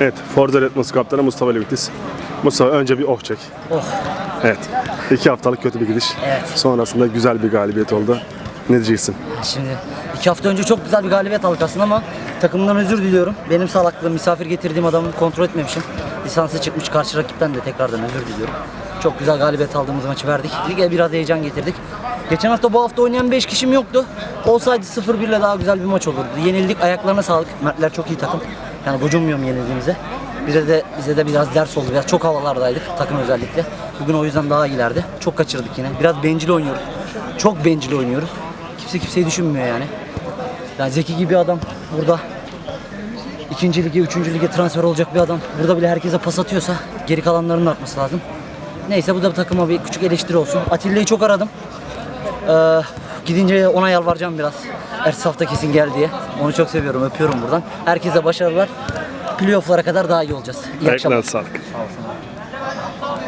Evet, Forza Letmos kaptanı Mustafa birlikteyiz. Mustafa önce bir oh çek. Oh. Evet. İki haftalık kötü bir gidiş. Evet. Sonrasında güzel bir galibiyet oldu. Ne diyeceksin? Şimdi iki hafta önce çok güzel bir galibiyet aldık aslında ama takımımdan özür diliyorum. Benim salaklığım misafir getirdiğim adamı kontrol etmemişim. Lisansı çıkmış karşı rakipten de tekrardan özür diliyorum. Çok güzel galibiyet aldığımız maçı verdik. Lige biraz heyecan getirdik. Geçen hafta bu hafta oynayan 5 kişim yoktu. Olsaydı 0-1 ile daha güzel bir maç olurdu. Yenildik ayaklarına sağlık. Mertler çok iyi takım. Yani gocunmuyorum yenildiğimize. Bize de bize de biraz ders oldu. Biraz çok havalardaydık takım özellikle. Bugün o yüzden daha iyilerdi. Çok kaçırdık yine. Biraz bencil oynuyoruz. Çok bencil oynuyoruz. Kimse kimseyi düşünmüyor yani. Yani Zeki gibi adam burada ikinci lige, üçüncü lige transfer olacak bir adam. Burada bile herkese pas atıyorsa geri kalanların da atması lazım. Neyse bu da takıma bir küçük eleştiri olsun. Atilla'yı çok aradım. Ee, gidince ona yalvaracağım biraz. Ertesi hafta kesin gel diye. Onu çok seviyorum, öpüyorum buradan. Herkese başarılar. Playoff'lara kadar daha iyi olacağız. İyi akşamlar. Ayaklarına sağlık. Sağ olsun.